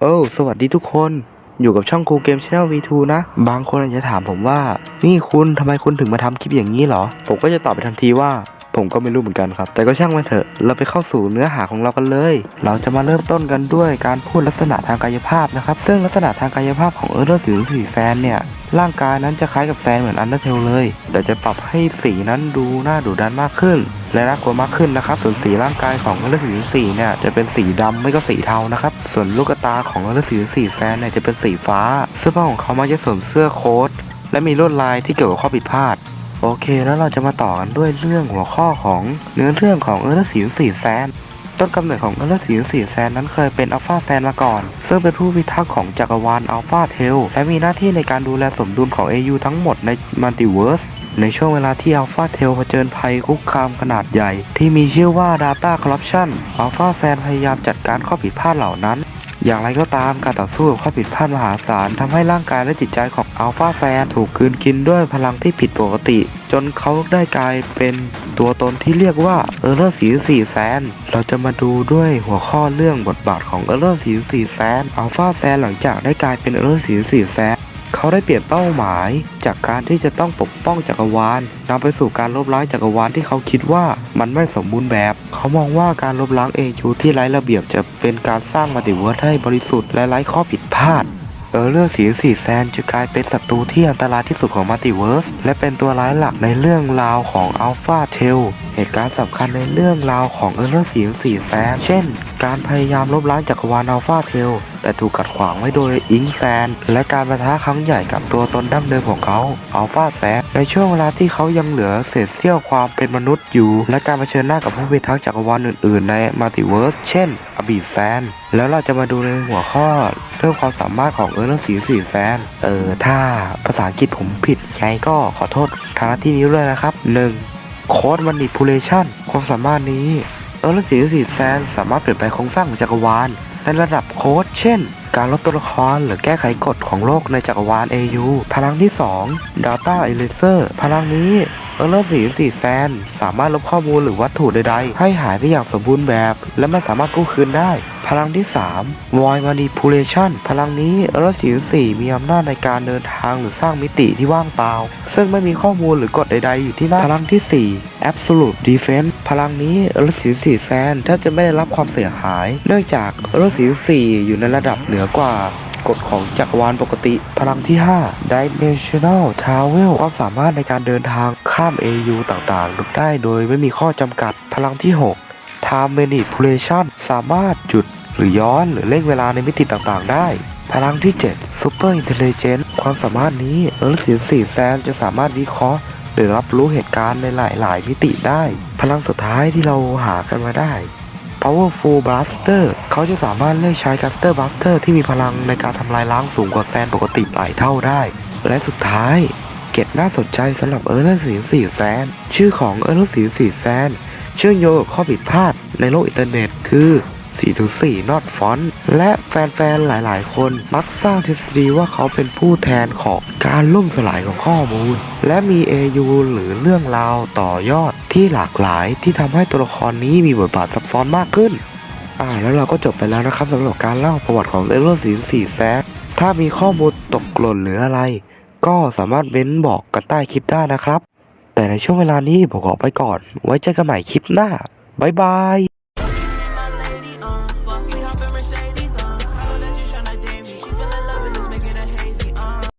โอ้สวัสดีทุกคน อยู่กับช่องคูเกมช n แนล V2 นะ บางคนอาจจะถามผมว่า นี่คุณทำไมคุณถึงมาทำคลิปอย่างนี้เหรอ ผมก็จะตอบไปทันทีว่า ผมก็ไม่รู้เหมือนกันครับ แต่ก็ช่างมันเถอะ เราไปเข้าสู่เนื้อหาของเรากันเลย เราจะมาเริ่มต้นกันด้วยการพูดลักษณะทางกายภาพนะครับ ซึ่งลักษณะทางกายภาพของเออร์เลอร์สีสีแฟนเนี่ย ร่างกายนั้นจะคล้ายกับแซนเหมือนอันเดอร์เทลเลย แต่จะปรับให้สีนั้นดูน่าดุดันมากขึ้น และน่ากลัวมากขึ้นนะครับ ส่วนสีร่างกายของเออร์เลอร์สีสีเนี่ยจะเป็นสีดำไม่ก็สีเทานะครับ ส่วนลูกตาของเออร์เลอร์สีสีแซนเนี่ยจะเป็นสีฟ้า เสื้อผ้าของเขามักจะสวมเสื้อโค้ทและมีลวดลายที่เกี่ยวกับข้อผิดพลาดโอเค แล้วเราจะมาต่อกันด้วยเรื่องหัวข้อของเนื้อเรื่องของเออร์เลอร์สีสีแซน ต้นกำเนิดของเออร์เลอร์สีสีแซนนั้นเคยเป็นอัลฟาแซนมาก่อน ซึ่งเป็นผู้พิทักษ์ของจักรวาลอัลฟาเทลและมีหน้าที่ในการดูแลสมดุลของ AU ทั้งหมดในมัลติเวิร์สในช่วงเวลาที่อัลฟาเทลเผชิญภัยคุกคามขนาดใหญ่ ที่มีชื่อว่า Data Corruption อัลฟาแซนพยายามจัดการข้อผิดพลาดเหล่านั้น อย่างไรก็ตามการต่อสู้กับข้อผิดพลาดมหาศาลทำให้ร่างกายและจิตใจของอัลฟาแซนถูกกลืนกินด้วยพลังที่ผิดปกติ จนเขาได้กลายเป็นตัวตนที่เรียกว่าเออร์เลอร์สีสีแซน เราจะมาดูด้วยหัวข้อเรื่องบทบาทของเออร์เลอร์สีสีแซนอัลฟาแซนหลังจากได้กลายเป็นเออร์เลอร์สีสีแซนเขาได้เปลี่ยนเป้าหมาย จากการที่จะต้องปกป้องจักรวาลนำไปสู่การลบล้างจักรวาลที่เขาคิดว่ามันไม่สมบูรณ์แบบ เขามองว่าการลบล้างเอยูที่ไร้ระเบียบจะเป็นการสร้างมัลติเวิร์สให้บริสุทธิ์และไร้ข้อผิดพลาด อร์เลอร์สีสีแซนจะกลายเป็นศัตรูที่อันตรายที่สุดของมัลติเวิร์สและเป็นตัวร้ายหลักในเรื่องราวของอัลฟาเทล เหตุการณ์สำคัญในเรื่องราวของเออร์เลอร์สีสีแซนเช่น การพยายามลบล้างจักรวาลอัลฟาเทลแต่ถูกขัดขวางไว้โดยอิงแซน และการประทะครั้งใหญ่กับตัวตนดั้งเดิมของเขาอัลฟาแซนในช่วงเวลาที่เขายังเหลือเศษเสี้ยวความเป็นมนุษย์อยู่ และการเผชิญหน้ากับผู้พิทักษ์จักรวาลอื่นๆ ในมัลติเวิร์สเช่นอบีแซน แล้วเราจะมาดูในหัวข้อเรื่องความสามารถของเออร์เลอร์สีสีแซน เออถ้าภาษาอังกฤษผมผิดไงก็ขอโทษทางที่นี้ด้วยนะครับ 1. โค้ดมันนิพูเลชันความสามารถนี้เออร์เลสีสีแซนสามารถเปลี่ยนแปลงโครงสร้างจักรวาล ในระดับโค้ดเช่น การลดตัวละครหรือแก้ไขกฎของโลกในจักรวาล AU พลังที่ 2 Data Eraser พลังนี้เออร์เลสีสีแซนสามารถลบข้อมูลหรือวัตถุใดๆ ให้หายไปอย่างสมบูรณ์แบบ และไม่สามารถกู้คืนได้ พลังที่3 Void Manipulation พลังนี้เออร์เลอร์สีสีมีอำนาจในการเดินทางหรือสร้างมิติที่ว่างเปล่า ซึ่งไม่มีข้อมูลหรือกฎใดๆอยู่ที่นั่นพลังที่ 4 Absolute Defense พลังนี้เออร์เลอร์สีสีแซนแทบจะไม่ได้รับความเสียหาย เนื่องจากเออร์เลอร์สีสีอยู่ในระดับเหนือกว่ากฎของจักรวาลปกติ พลังที่ 5 Dimensional Travel ความสามารถในการเดินทางข้าม AU ต่างๆได้โดยไม่มีข้อจำกัด พลังที่ 6 Time Manipulation สามารถหยุดหรือย้อนหรือเร่งเวลาในมิติต่างๆ ได้ พลังที่ 7 Super Intelligence ความสามารถนี้เออร์สีสีแซนจะสามารถวิเคราะห์ หรือรับรู้เหตุการณ์ในหลาย ๆ มิติได้ พลังสุดท้ายที่เราหากันมาได้ Powerful Blaster เขาจะสามารถเลือกใช้ Caster Blaster ที่มีพลังในการทำลายล้างสูงกว่าแซนปกติหลายเท่าได้ และสุดท้าย เกตน่าสนใจสำหรับเออร์เลสีสีแซน ชื่อของเออร์เลสีสีแซน เชื่อมโยงกับข้อผิดพลาดในโลกอินเทอร์เน็ต คือ 4-4 not font และแฟนๆ หลายๆ คนมักสร้างทฤษฎีว่าเขาเป็นผู้แทนของการล่มสลายของข้อมูล และมี AU หรือเรื่องราวต่อยอดที่หลากหลายที่ทำให้ตัวละครนี้มีบทบาทซับซ้อนมากขึ้น อ่าแล้วเราก็จบไปแล้วนะครับสำหรับการเล่าประวัติของเอเลอร์สีสีแซดถ้ามีข้อมูลตกหล่นหรืออะไร ก็สามารถเม้นบอกกันใต้คลิปได้นะครับ แต่ในช่วงเวลานี้ผมขอไปก่อน ไว้เจอกันใหม่คลิปหน้า บ๊ายบาย